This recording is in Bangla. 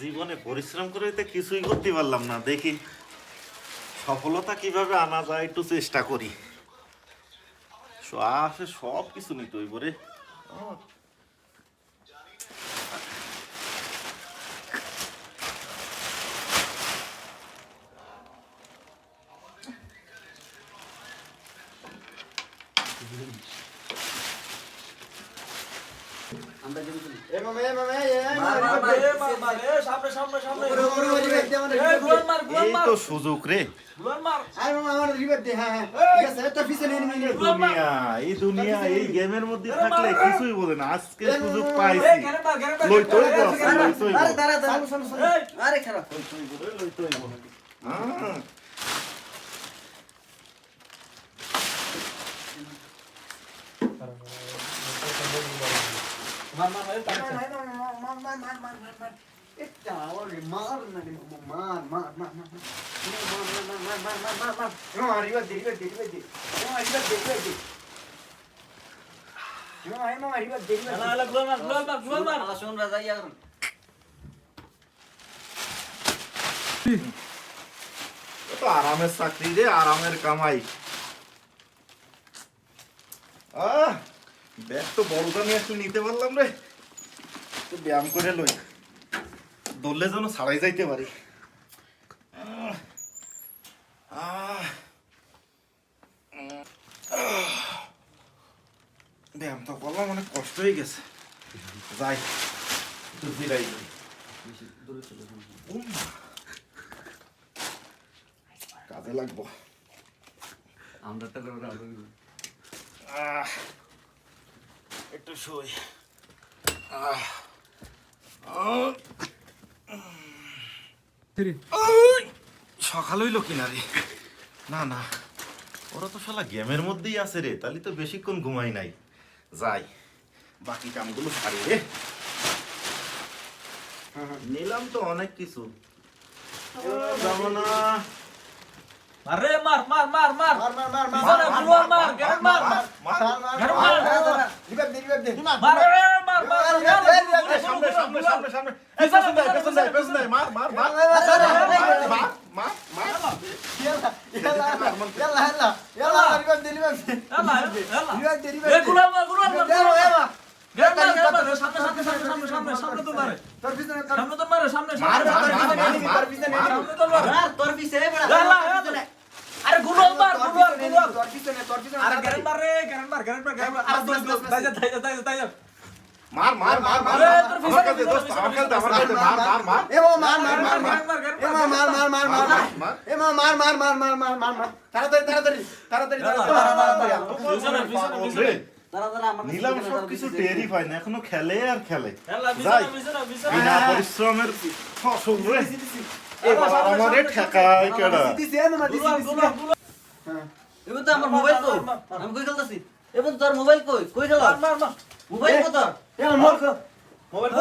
জীবনে পরিশ্রম করে কিছুই করতে পারলাম না দেখি সফলতা কীভাবে আনা যায় একটু চেষ্টা করি। সব কিছু নিতে এই দুনিয়া এই গেমের মধ্যে থাকলে কিছুই বলে না। আজকে সুযোগ পাইছি। লইতই Thank you. তো আরামের চাকরি রে আরামের কামাই আহ ব্যাগ তো বড় দামি একটু নিতে পারলাম রে। তো ব্যায়াম করে লই। দৌড়লে যেন ছাড়াই যাইতে পারি। ব্যায়াম তো করলাম অনেক কষ্ট হয়ে গেছে। যাই। একটু জিরাই কাজে লাগবো। আমরা তো আহ, একটু শুই। আহ, আহ, ওই, সকাল হইল কিনা রে? না না। ওরা তো শালা গেমের মধ্যেই আছে রে তাহলে তো বেশিক্ষণ ঘুমাই নাই। যাই বাকি কামগুলো সারি রে। নিলাম তো অনেক কিছু। যাব না। মার রে, মার, মার, মার, মার। মার মার মার মার পিছনে মার, গ্যারেন্ট মার। মার, মার মার গারো মার মার। রিভার দে রিভার দে মার, রে, মার, মার, মার, মার, মার, মার, মার, সামনে সামনে। সামনে সামনে এই পেছন দেয় পেছন দেয় পেছন দেয় মার মার মার মার মার মার ইয়ালা ইয়ালা ইয়ালা ইয়ালা রিভার দে রিভার দে। রিভার দে দে মার, গুলান মার, দে মার। মার, মার, সামনে, সামনে, সামনে, সামনে তো মারে। তোর পিছনে তোর সামনে তো মারে, সামনে, মার, সামনে, মার, সামনে, মার, সামনে, মার, পিছনে মার, সামনে তো মারে। আর তোর পিছে বড় এলা, এলা। আরে গুলান মার, তোর গুলান, পিছনে গুলান। তোর পিছনে তোর পিছনে আরে গ্যারেন্ট মার রে, গ্যারেন্ট মার, গ্যারেন্ট মার, গ্যারেন্ট মার। আরে দোস্ত, দোস্ত, তাই যা, তাই যা, তাই যা, তাই যা। মার মার মার মার আমার কাছে দোস্ত আমার কাছে আমার কাছে মার মার মার এমা মার মার মার মার মার, গ্যারেন্ট এমা মার মার মার মার মার মার এমা মার মার মার মার মার মার মার তাড়াতাড়ি তাড়াতাড়ি তাড়াতাড়ি তাড়াতাড়ি পিছনে, পিছনে, পিছনে। দাঁড়া দাঁড়া আমার নিলাম সব কিছু টেরই পাই না এখনও খেলে আর খেলে যাই। বিনা পরিশ্রমের ফসল রে এবার আমারে ঠেকায় কেডা দিছি এমন তো আমার মোবাইল কই? আমি কই খেলতাছি? এমন তোর মোবাইল কই? কই খেলা? মার মার মোবাইল কো মোবাইল এ মোর কো। মোবাইল